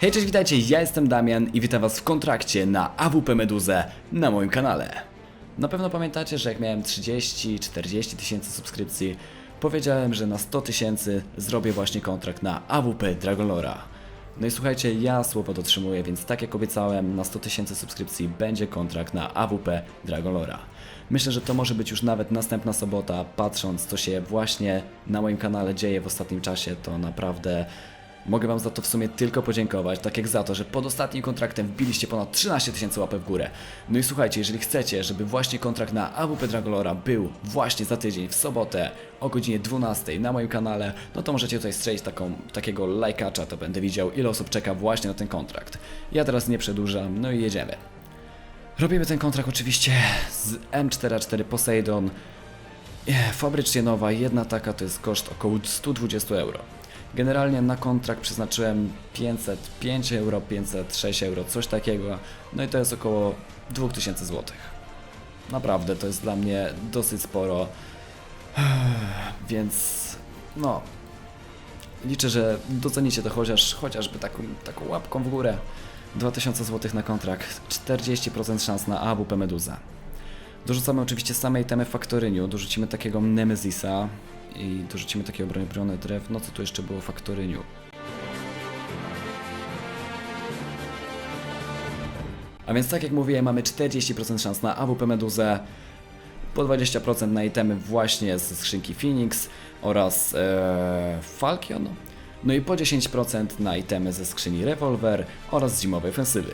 Hej, cześć, witajcie, ja jestem Damian i witam was w kontrakcie na AWP Meduzę na moim kanale. Na pewno pamiętacie, że jak miałem 30-40 tysięcy subskrypcji, powiedziałem, że na 100 tysięcy zrobię właśnie kontrakt na AWP Dragonlora. No i słuchajcie, ja słowo dotrzymuję, więc tak jak obiecałem, na 100 tysięcy subskrypcji będzie kontrakt na AWP Dragonlora. Myślę, że to może być już nawet następna sobota, patrząc co się właśnie na moim kanale dzieje w ostatnim czasie, to naprawdę Mogę Wam za to w sumie tylko podziękować, tak jak za to, że pod ostatnim kontraktem wbiliście ponad 13 tysięcy łapek w górę. No i słuchajcie, jeżeli chcecie, żeby właśnie kontrakt na AWP Dragolora był właśnie za tydzień, w sobotę o godzinie 12 na moim kanale, no to możecie tutaj strzelić taką, takiego lajkacza, to będę widział ile osób czeka właśnie na ten kontrakt. Ja teraz nie przedłużam, no i jedziemy. Robimy ten kontrakt oczywiście z M44 Poseidon. Nie, Fabrycznie nowa, jedna taka to jest koszt około 120 euro. Generalnie na kontrakt przeznaczyłem 505 euro, 506 euro, coś takiego. No i to jest około 2000 zł. Naprawdę, to jest dla mnie dosyć sporo. Więc no, liczę, że docenicie to chociaż, chociażby taką, taką łapką w górę. 2000 zł na kontrakt, 40% szans na AWP Meduza. Dorzucamy oczywiście same itemy w faktoryniu, dorzucimy takiego Nemezisa i dorzucimy takie obronione drewno, co tu jeszcze było w faktoryniu. A więc tak jak mówiłem, mamy 40% szans na AWP Meduzę, po 20% na itemy właśnie ze skrzynki Phoenix oraz e, Falcon, no i po 10% na itemy ze skrzyni Revolver oraz zimowej ofensywy.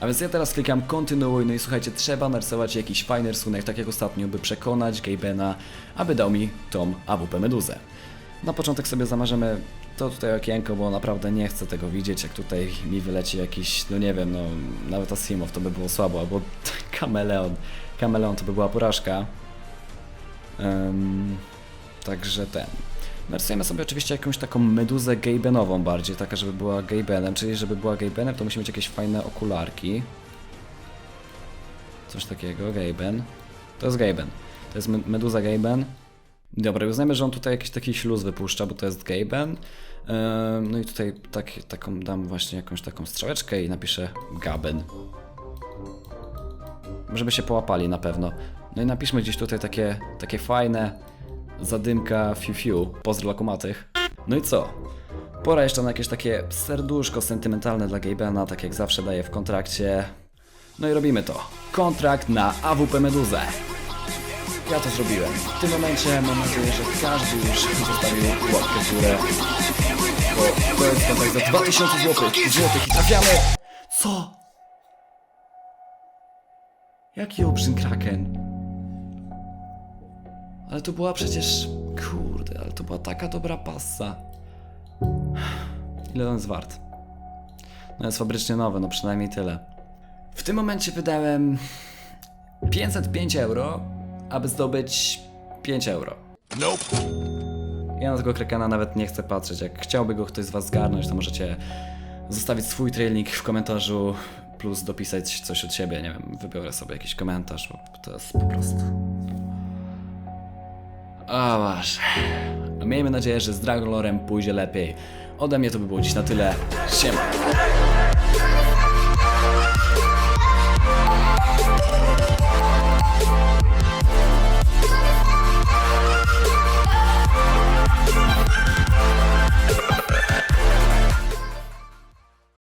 A więc ja teraz klikam kontynuuj, no i słuchajcie, trzeba narysować jakiś fajny rysunek, tak jak ostatnio, by przekonać Gabena, aby dał mi tą AWP Meduzę. Na początek sobie zamarzemy to tutaj okienko, bo naprawdę nie chcę tego widzieć, jak tutaj mi wyleci jakiś, no nie wiem, no nawet Asimow to by było słabo, albo Kameleon. Kameleon to by była porażka. Em, także ten. Narysujemy sobie oczywiście jakąś taką meduzę Gabenową bardziej, taka żeby była Gabenem, czyli żeby była Gabenem to musi mieć jakieś fajne okularki. Coś takiego, Gaben. To jest Gaben. To jest me- meduza Gaben. Dobra, uznajmy, że on tutaj jakiś taki śluz wypuszcza, bo to jest Gaben. Ehm, no i tutaj tak, taką dam właśnie jakąś taką strzałeczkę i napiszę Gaben. Żeby się połapali na pewno. No i napiszmy gdzieś tutaj takie, takie fajne zadymka fiu fiu, pozdro dla kumatych. No i co? Pora jeszcze na jakieś takie serduszko sentymentalne dla Gabena, tak jak zawsze daję w kontrakcie. No i robimy to. Kontrakt na AWP Meduzę. Ja to zrobiłem. W tym momencie mam nadzieję, że każdy już zostawił łapkę w górę. Bo to jest kontrakt za 2000 zł. Złotych i trafiamy! Co? Jaki olbrzym kraken? Ale to była przecież... Kurde, ale to była taka dobra passa. Ile on jest wart? No jest fabrycznie nowy, no przynajmniej tyle. W tym momencie wydałem 505 euro, aby zdobyć 5 euro. Ja na tego krekana nawet nie chcę patrzeć. Jak chciałby go ktoś z was zgarnąć, to możecie zostawić swój trailing w komentarzu plus dopisać coś od siebie. Nie wiem, wybiorę sobie jakiś komentarz, bo to jest po prostu... O masz. Miejmy nadzieję, że z Dragon Lorem pójdzie lepiej. Ode mnie to by było dziś na tyle. Siema.